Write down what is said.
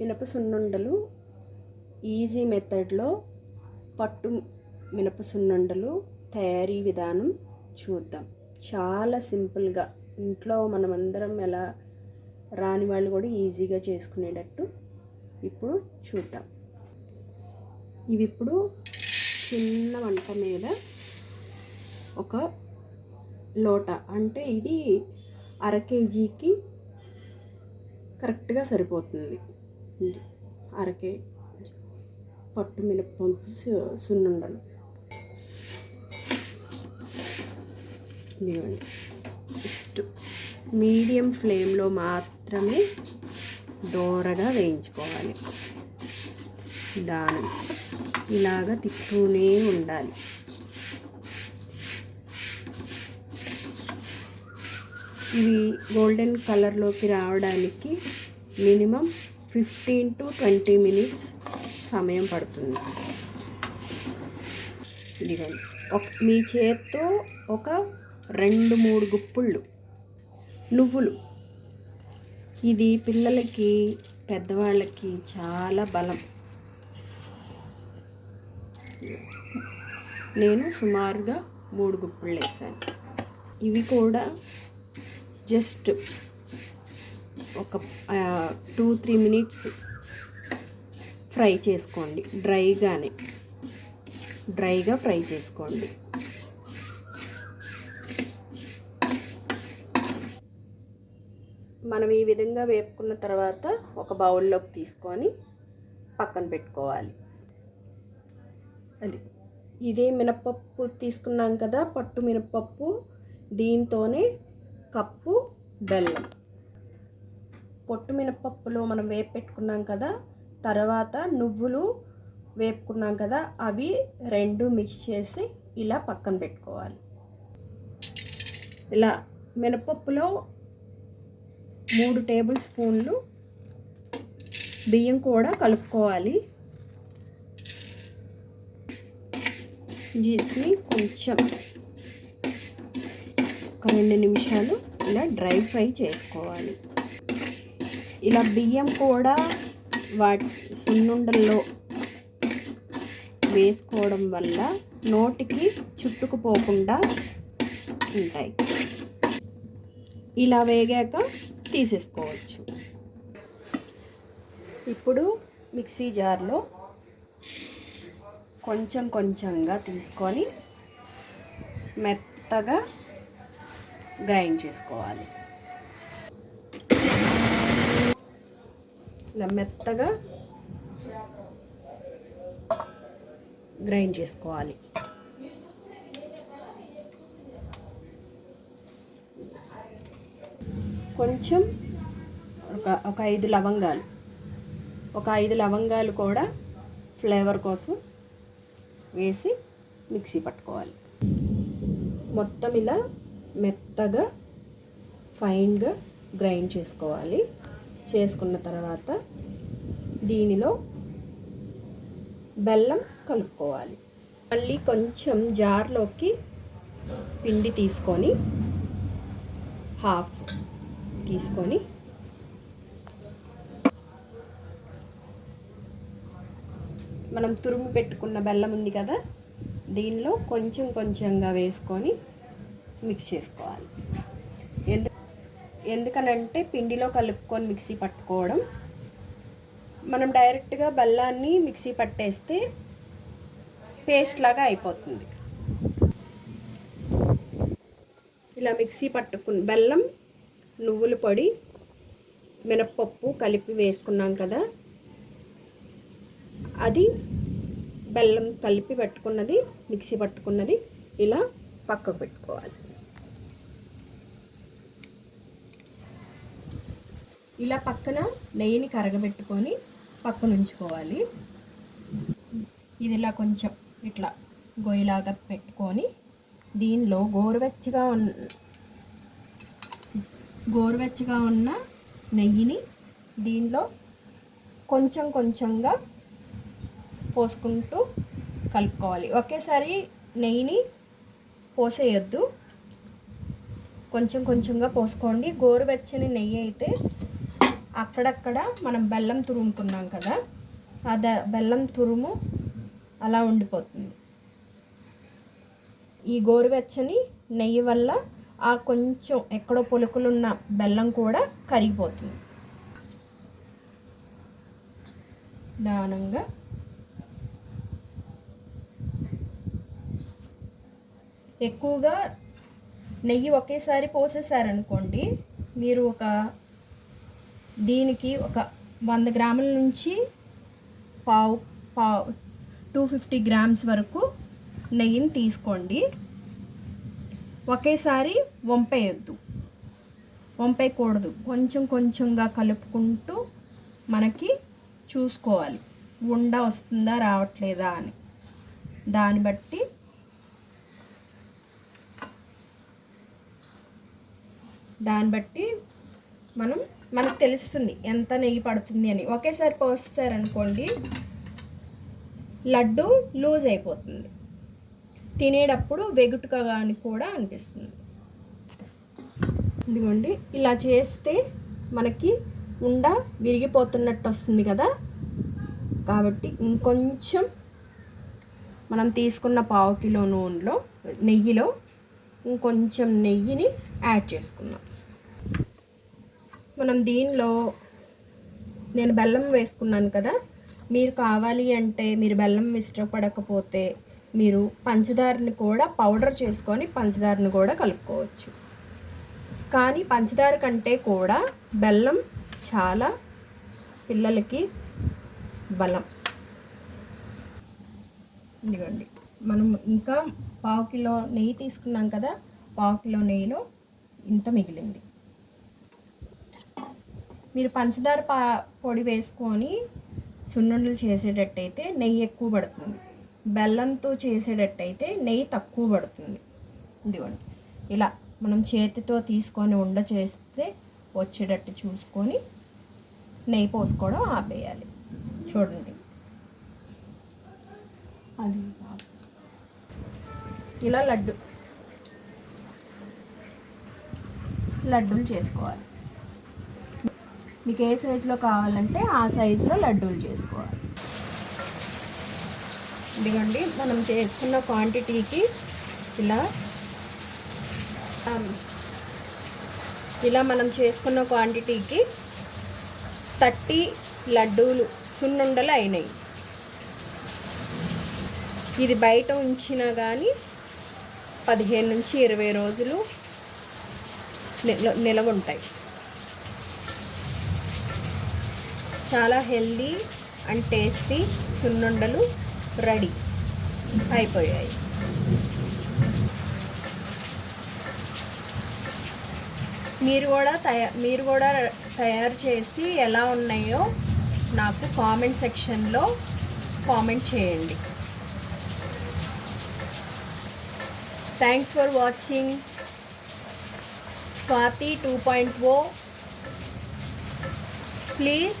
మినప సున్నుండలు ఈజీ మెథడ్లో పట్టు మినప సున్నుండలు తయారీ విధానం చూద్దాం. చాలా సింపుల్గా ఇంట్లో మనమందరం ఎలా రాని వాళ్ళు కూడా ఈజీగా చేసుకునేటట్టు ఇప్పుడు చూద్దాం. ఇవి ఇప్పుడు చిన్న వంట మీద ఒక లోట అంటే ఇది అర కేజీకి కరెక్ట్గా సరిపోతుంది. ఇది పట్టు మినప్పంపు సు- సున్నుండలు. ఇదిగోండి. జస్ట్ మీడియం ఫ్లేమ్లో మాత్రమే దోరగా వేయించుకోవాలి. దాని ఇలాగ తిప్పుతూనే ఉండాలి. ఇవి గోల్డెన్ కలర్లోకి రావడానికి minimum fifteen to twenty minutes సమయం పడుతుంది. ఇదిగోండి. ఒక మీ చేత్తో ఒక రెండు మూడు గుప్పుళ్ళు నువ్వులు. ఇది పిల్లలకి పెద్దవాళ్ళకి చాలా బలం. నేను సుమారుగా మూడు గుప్పులు వేసాను. ఇవి కూడా జస్ట్ ఒక టూ త్రీ మినిట్స్ ఫ్రై చేసుకోండి. డ్రైగానే. డ్రైగా ఫ్రై చేసుకోండి. మనం ఈ విధంగా వేపుకున్న తర్వాత ఒక బౌల్లోకి తీసుకొని పక్కన పెట్టుకోవాలి. అది. ఇదే మినపప్పు తీసుకున్నాం కదా పట్టు మినపప్పు దీంతోనే కప్పు బెల్లం. పొట్టు మినపప్పులో మనం వేపు పెట్టుకున్నాం కదా తర్వాత నువ్వులు వేపుకున్నాం కదా అవి రెండు మిక్స్ చేసి ఇలా పక్కన పెట్టుకోవాలి. ఇలా మినపప్పులో మూడు టేబుల్ స్పూన్లు బియ్యం కూడా కలుపుకోవాలి. వీటిని కొంచెం ఒక రెండు నిమిషాలు ఇలా డ్రై ఫ్రై చేసుకోవాలి. ఇలా బియ్యం కూడా వాటి సున్నుండల్లో వేసుకోవడం వల్ల నోటికి చుట్టుకుపోకుండా ఉంటాయి. ఇలా వేగాక తీసేసుకోవచ్చు. ఇప్పుడు మిక్సీ జార్లో కొంచెం కొంచెంగా తీసుకొని మెత్తగా గ్రైండ్ చేసుకోవాలి. ఇలా మెత్తగా గ్రైండ్ చేసుకోవాలి. కొంచెం ఒక ఒక ఐదు లవంగాలు. ఒక ఐదు లవంగాలు కూడా ఫ్లేవర్ కోసం వేసి మిక్సీ పట్టుకోవాలి. మొత్తం ఇలా మెత్తగా ఫైన్గా గ్రైండ్ చేసుకోవాలి. చేసుకున్న తర్వాత దీనిలో బెల్లం కలుపుకోవాలి. మళ్ళీ కొంచెం జార్లోకి పిండి తీసుకొని హాఫ్ తీసుకొని మనం తురుము పెట్టుకున్న బెల్లం ఉంది కదా దీనిలో కొంచెం కొంచెంగా వేసుకొని మిక్స్ చేసుకోవాలి. ఎందుకనంటే పిండిలో కలుపుకొని మిక్సీ పట్టుకోవడం. మనం డైరెక్ట్గా బెల్లాన్ని మిక్సీ పట్టేస్తే పేస్ట్ లాగా అయిపోతుంది. ఇలా మిక్సీ పట్టుకుని బెల్లం నువ్వుల పొడి మినప్పప్పు కలిపి వేసుకున్నాం కదా. అది బెల్లం కలిపి పెట్టుకున్నది మిక్సీ పట్టుకున్నది ఇలా పక్కకు పెట్టుకోవాలి. ఇలా పక్కన నెయ్యిని కరగబెట్టుకొని పక్కన ఉంచుకోవాలి ఇది ఇలా కొంచెం ఇట్లా గొయ్యిలాగా పెట్టుకొని దీనిలో గోరువెచ్చగా ఉన్న గోరువెచ్చగా ఉన్న నెయ్యిని దీనిలో కొంచెం కొంచెంగా పోసుకుంటూ కలుపుకోవాలి. ఒకేసారి నెయ్యిని పోసేయొద్దు. కొంచెం కొంచెంగా పోసుకోండి. గోరువెచ్చని నెయ్యి అయితే అక్కడక్కడ మనం బెల్లం తురుముకున్నాం కదా ఆ ద బెల్లం తురుము అలా ఉండిపోతుంది. ఈ గోరువెచ్చని నెయ్యి వల్ల ఆ కొంచెం ఎక్కడో పులుకులున్న బెల్లం కూడా కరిగిపోతుంది. దానంగా ఎక్కువగా నెయ్యి ఒకేసారి పోసేసారనుకోండి మీరు ఒక దీనికి ఒక వంద గ్రాముల నుంచి పావు పావు టూ ఫిఫ్టీ గ్రామ్స్ వరకు నెయ్యిని తీసుకోండి. ఒకేసారి వంపేయొద్దు. వంపేయకూడదు. కొంచెం కొంచెంగా కలుపుకుంటూ మనకి చూసుకోవాలి. ఉండ వస్తుందా రావట్లేదా అని. దాన్ని బట్టి దాన్ని బట్టి మనం మనకు తెలుస్తుంది ఎంత నెయ్యి పడుతుంది అని. ఒకేసారి పోస్తారనుకోండి లడ్డు లూజ్ అయిపోతుంది. తినేటప్పుడు వెగుటుగా అని కూడా అనిపిస్తుంది. ఇదిగోండి ఇలా చేస్తే మనకి ఉండ విరిగిపోతున్నట్టు వస్తుంది కదా. కాబట్టి ఇంకొంచెం మనం తీసుకున్న పావు కిలో నూనెలో నెయ్యిలో ఇంకొంచెం నెయ్యిని యాడ్ చేసుకుందాం. మనం దీనిలో నేను బెల్లం వేసుకున్నాను కదా మీరు కావాలి అంటే మీరు బెల్లం ఇష్టపడకపోతే మీరు పంచదారని కూడా పౌడర్ చేసుకొని పంచదారని కూడా కలుపుకోవచ్చు. కానీ పంచదార కంటే కూడా బెల్లం చాలా పిల్లలకి బలం. ఇదిగోండి మనం ఇంకా పావు కిలో నెయ్యి తీసుకున్నాం కదా పావు కిలో నెయ్యిలో ఇంత మిగిలింది. మీరు పంచదార పా పొడి వేసుకొని సున్నుండలు చేసేటట్టయితే నెయ్యి ఎక్కువ పడుతుంది. బెల్లంతో చేసేటట్టయితే నెయ్యి తక్కువ పడుతుంది. ఇదిగోండి. ఇలా మనం చేతితో తీసుకొని ఉండ చేస్తే వచ్చేటట్టు చూసుకొని నెయ్యి పోసుకోవడం ఆపేయాలి. చూడండి. అది ఇలా లడ్డు లడ్డూలు చేసుకోవాలి. మీకు ఏ సైజులో కావాలంటే ఆ సైజులో లడ్డూలు చేసుకోవాలి. ఇదిగోండి మనం చేసుకున్న క్వాంటిటీకి ఇలా um, ఇలా మనం చేసుకున్న క్వాంటిటీకి థర్టీ లడ్డూలు సున్నుండలు అయినాయి. ఇది బయట ఉంచినా కానీ పదిహేను నుంచి ఇరవై రోజులు నిల నిలవ ఉంటాయి చాలా హెల్దీ అండ్ టేస్టీ సున్నుండలు రెడీ అయిపోయాయి. మీరు కూడా తయా మీరు కూడా తయారు చేసి ఎలా ఉన్నాయో నాకు కామెంట్ సెక్షన్లో కామెంట్ చేయండి. Thanks for watching Swathi two point O. Please